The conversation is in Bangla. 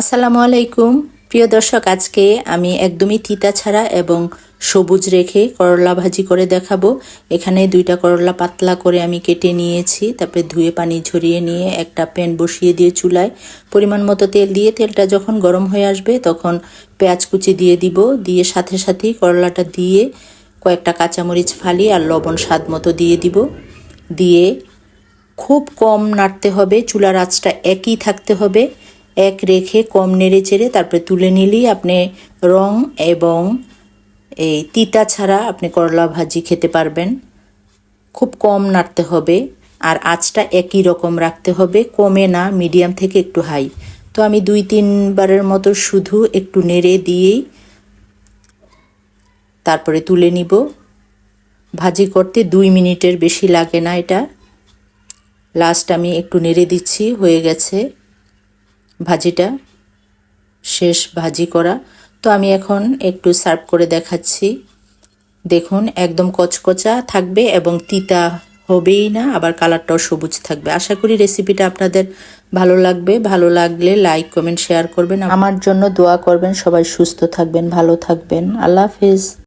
আসসালামু আলাইকুম। প্রিয় দর্শক, আজকে আমি একদমই তিতা ছাড়া এবং সবুজ রেখে করলা ভাজি করে দেখাবো। এখানে দুইটা করলা পাতলা করে আমি কেটে নিয়েছি, তারপরে ধুয়ে পানি ঝরিয়ে নিয়ে একটা প্যান বসিয়ে দিয়ে চুলায় পরিমাণ মতো তেল দিয়ে তেলটা যখন গরম হয়ে আসবে তখন পেঁয়াজ কুচি দিয়ে দিব, দিয়ে সাথে সাথেই করলাটা দিয়ে কয়েকটা কাঁচামরিচ ফালি আর লবণ স্বাদ মতো দিয়ে দিব। দিয়ে খুব কম নাড়তে হবে, চুলার আঁচটা একই থাকতে হবে। এক রেখে কম নেড়ে চেড়ে তারপরে তুলে নিলেই আপনি রং এবং এই তিতা ছাড়া আপনি করলা ভাজি খেতে পারবেন। খুব কম নাড়তে হবে আর আঁচটা একই রকম রাখতে হবে, কমে না, মিডিয়াম থেকে একটু হাই। তো আমি দুই তিনবারের মতো শুধু একটু নেড়ে দিয়েই তারপরে তুলে নিব। ভাজি করতে দুই মিনিটের বেশি লাগে না এটা। লাস্ট আমি একটু নেড়ে দিচ্ছি, হয়ে গেছে। ভাজিটা, শেষ ভাজি করা। তো আমি এখন একটু সার্ভ করে দেখাচ্ছি। দেখুন, একদম কচকচা থাকবে এবং তিতা হবেই না, আবার কালারটাও সবুজ থাকবে। আশা করি রেসিপিটা আপনাদের ভালো লাগবে। ভালো লাগলে লাইক, কমেন্ট, শেয়ার করবেন। আমার জন্য দোয়া করবেন। সবাই সুস্থ থাকবেন, ভালো থাকবেন। আল্লাহ হাফিজ।